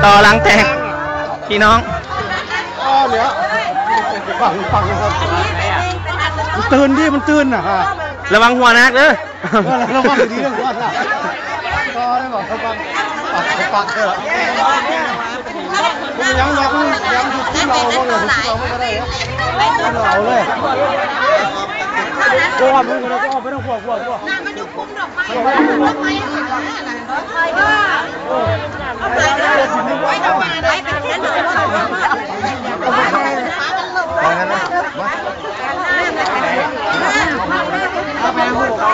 แตกพี่น้องอ๋อเหลือฟังฟังนะครับมันตื่นดิมันตื่นนะฮะระวังหัวนักเด้อระวังดีเรื่องว่าก็ได้บอกเขาฟังปักปักเถอะคุณยังยังยังอยู่ที่เราบ้างเลยเราไม่ได้เราเลยกลัวมึงก็กลัวไม่ต้องกลัวกลัวกลัวมันอยู่คุมดอกไม้ดอกไม้หาเอาไปไว้ดอกไม้ได้เป็นนั้นเลยว่าเอากันลง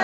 อ